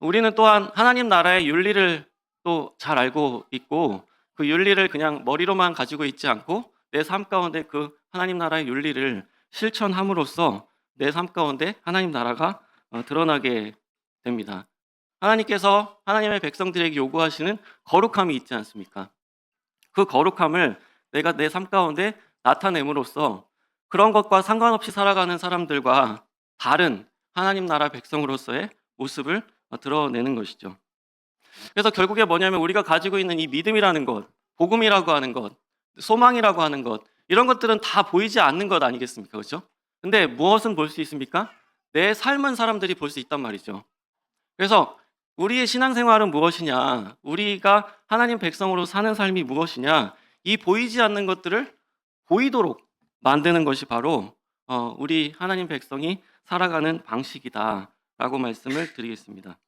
우리는 또한 하나님 나라의 윤리를 또 잘 알고 있고 그 윤리를 그냥 머리로만 가지고 있지 않고 내 삶 가운데 그 하나님 나라의 윤리를 실천함으로써 내 삶 가운데 하나님 나라가 어, 드러나게 됩니다. 하나님께서 하나님의 백성들에게 요구하시는 거룩함이 있지 않습니까? 그 거룩함을 내가 내 삶 가운데 나타냄으로써 그런 것과 상관없이 살아가는 사람들과 다른 하나님 나라 백성으로서의 모습을 어, 드러내는 것이죠. 그래서 결국에 뭐냐면 우리가 가지고 있는 이 믿음이라는 것, 복음이라고 하는 것, 소망이라고 하는 것, 이런 것들은 다 보이지 않는 것 아니겠습니까? 그렇죠? 근데 무엇은 볼 수 있습니까? 내 삶은 사람들이 볼 수 있단 말이죠. 그래서 우리의 신앙생활은 무엇이냐? 우리가 하나님 백성으로 사는 삶이 무엇이냐? 이 보이지 않는 것들을 보이도록 만드는 것이 바로 어, 우리 하나님 백성이 살아가는 방식이다 라고 말씀을 드리겠습니다.